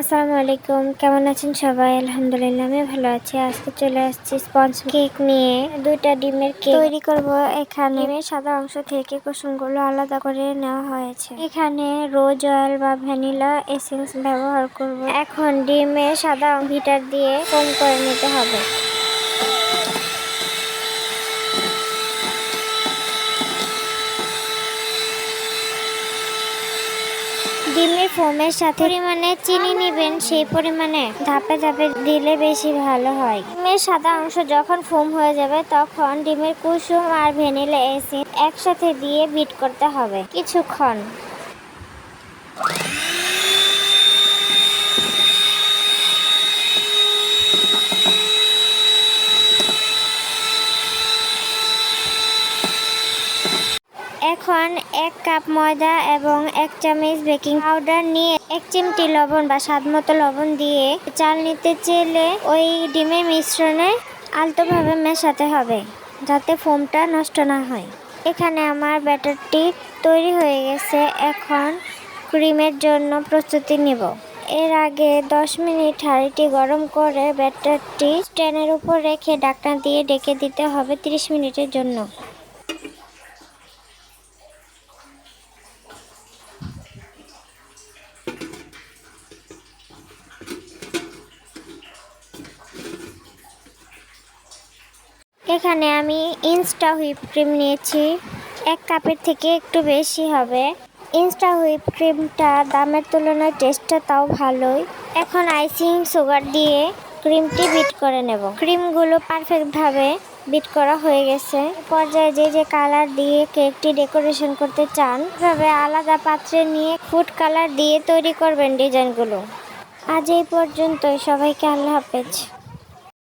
আসসালামু আলাইকুম। কেমন আছেন সবাই? আলহামদুলিল্লাহ আমি ভালো আছি। আজকে চলে আসছি স্পঞ্জ কেক নিয়ে। দুইটা ডিমের কেক তৈরি করব এখানে। ডিমের সাদা অংশ থেকে কুসুমগুলো আলাদা করে নেওয়া হয়েছে। এখানে রোজ অয়েল বা ভ্যানিলা এসেন্স ব্যবহার করব। এখন ডিমের সাদা ভিটার দিয়ে কম করে নিতে হবে। ডিমের ফোমের সাথে পরিমাণে চিনি নেবেন, সেই পরিমাণে ধাপে ধাপে দিলে বেশি ভালো হয়। ডিমের সাদা অংশ যখন ফোম হয়ে যাবে, তখন ডিমের কুসুম আর ভ্যানিলা এসিড একসাথে দিয়ে বিট করতে হবে। কিছুক্ষণ। এখন এক কাপ ময়দা এবং এক চামচ বেকিং পাউডার নিয়ে এক চিমটি লবণ বা স্বাদ মতো লবণ দিয়ে চাল নিতে চেলে ওই ডিমের মিশ্রণে আলতোভাবে মেশাতে হবে যাতে ফোমটা নষ্ট না হয়। এখানে আমার ব্যাটারটি তৈরি হয়ে গেছে। এখন ক্রিমের জন্য প্রস্তুতি নেব। এর আগে 10 মিনিট হাঁড়িটি গরম করে ব্যাটারটি স্ট্যান্ডের উপর রেখে ঢাকনা দিয়ে ডেকে দিতে হবে 30 মিনিটের জন্য। এখানে আমি ইনস্টা হুইপ ক্রিম নিয়েছি। এক কাপের থেকে একটু বেশি হবে। ইনস্টা হুইপ ক্রিমটা দামের তুলনায় টেস্টটা তাও ভালোই। এখন আইসিং সুগার দিয়ে ক্রিমটি বিট করে নেব। ক্রিমগুলো পারফেক্টভাবে বিট করা হয়ে গেছে। পর্যায়ে যে যে কালার দিয়ে কেকটি ডেকোরেশন করতে চান, এভাবে আলাদা পাত্রে নিয়ে ফুড কালার দিয়ে তৈরি করবেন ডিজাইনগুলো আজ এই পর্যন্তই। সবাইকে আল্লাহ হাফেজ।